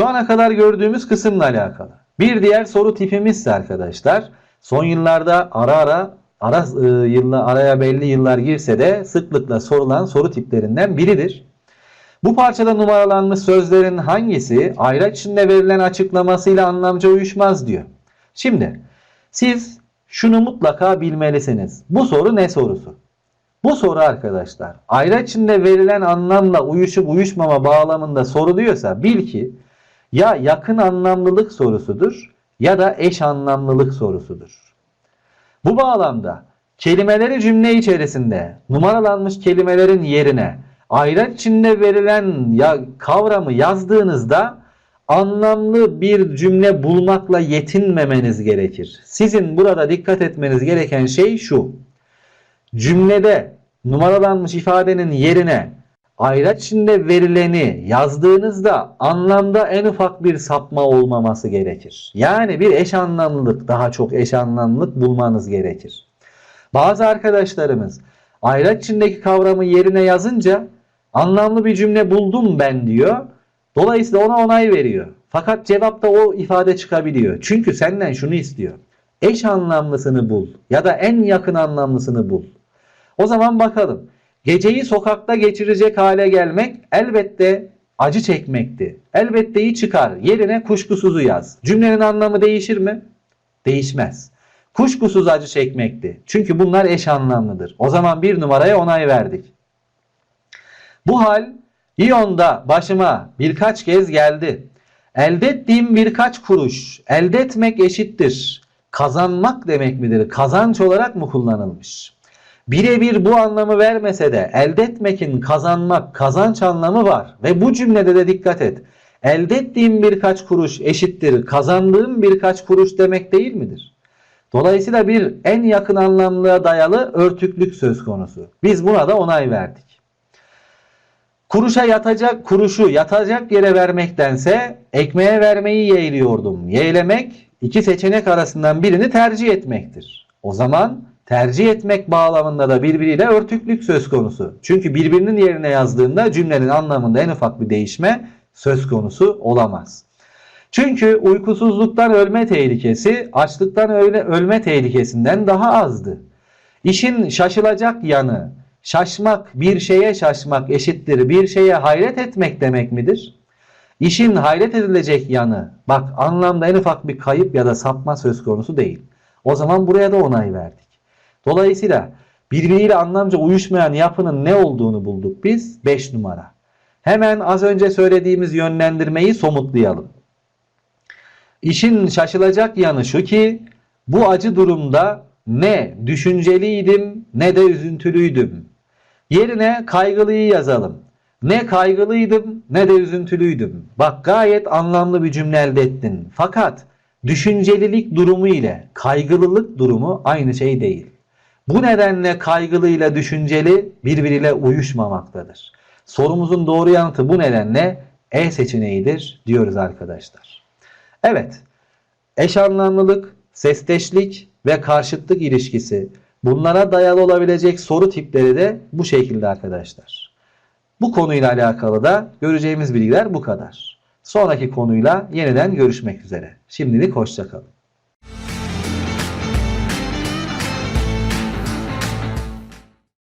Şu ana kadar gördüğümüz kısımla alakalı. Bir diğer soru tipimiz ise arkadaşlar son yıllarda ara ara ara e, yılla, araya belli yıllar girse de sıklıkla sorulan soru tiplerinden biridir. Bu parçada numaralanmış sözlerin hangisi ayraç içinde verilen açıklamasıyla anlamca uyuşmaz diyor. Şimdi siz şunu mutlaka bilmelisiniz. Bu soru ne sorusu? Bu soru arkadaşlar ayraç içinde verilen anlamla uyuşup uyuşmama bağlamında soruluyorsa bil ki ya yakın anlamlılık sorusudur ya da eş anlamlılık sorusudur. Bu bağlamda kelimeleri cümle içerisinde numaralanmış kelimelerin yerine ayraç içinde verilen ya kavramı yazdığınızda anlamlı bir cümle bulmakla yetinmemeniz gerekir. Sizin burada dikkat etmeniz gereken şey şu. Cümlede numaralanmış ifadenin yerine ayraç içinde verileni yazdığınızda anlamda en ufak bir sapma olmaması gerekir. Yani bir eş anlamlılık, daha çok eş anlamlılık bulmanız gerekir. Bazı arkadaşlarımız ayraç içindeki kavramı yerine yazınca anlamlı bir cümle buldum ben diyor. Dolayısıyla ona onay veriyor. Fakat cevapta o ifade çıkabiliyor. Çünkü senden şunu istiyor. Eş anlamlısını bul ya da en yakın anlamlısını bul. O zaman bakalım. Geceyi sokakta geçirecek hale gelmek elbette acı çekmekti. Elbetteyi çıkar. Yerine kuşkusuzu yaz. Cümlenin anlamı değişir mi? Değişmez. Kuşkusuz acı çekmekti. Çünkü bunlar eş anlamlıdır. O zaman bir numaraya onay verdik. Bu hal İyon'da başıma birkaç kez geldi. Elde ettiğim birkaç kuruş, elde etmek eşittir. Kazanmak demek midir? Kazanç olarak mı kullanılmış? Birebir bu anlamı vermese de elde etmekin kazanmak, kazanç anlamı var. Ve bu cümlede de dikkat et. Elde ettiğim birkaç kuruş eşittir. Kazandığım birkaç kuruş demek değil midir? Dolayısıyla bir en yakın anlamlığa dayalı örtüklük söz konusu. Biz buna da onay verdik. Kuruşa yatacak kuruşu yatacak yere vermektense ekmeğe vermeyi yeğliyordum. Yeğlemek iki seçenek arasından birini tercih etmektir. O zaman tercih etmek bağlamında da birbiriyle örtüklük söz konusu. Çünkü birbirinin yerine yazdığında cümlenin anlamında en ufak bir değişme söz konusu olamaz. Çünkü uykusuzluktan ölme tehlikesi açlıktan öyle ölme tehlikesinden daha azdı. İşin şaşılacak yanı şaşmak, bir şeye şaşmak eşittir bir şeye hayret etmek demek midir? İşin hayret edilecek yanı bak anlamda en ufak bir kayıp ya da sapma söz konusu değil. O zaman buraya da onay verdik. Dolayısıyla birbiriyle anlamca uyuşmayan yapının ne olduğunu bulduk biz 5 numara. Hemen az önce söylediğimiz yönlendirmeyi somutlayalım. İşin şaşılacak yanı şu ki bu acı durumda ne düşünceliydim ne de üzüntülüydüm. Yerine kaygılıyı yazalım. Ne kaygılıydım ne de üzüntülüydüm. Bak gayet anlamlı bir cümle elde ettin. Fakat düşüncelilik durumu ile kaygılılık durumu aynı şey değil. Bu nedenle kaygılı ile düşünceli birbiriyle uyuşmamaktadır. Sorumuzun doğru yanıtı bu nedenle E seçeneğidir diyoruz arkadaşlar. Evet, eş anlamlılık, sesteşlik ve karşıtlık ilişkisi bunlara dayalı olabilecek soru tipleri de bu şekilde arkadaşlar. Bu konuyla alakalı da göreceğimiz bilgiler bu kadar. Sonraki konuyla yeniden görüşmek üzere. Şimdilik hoşçakalın.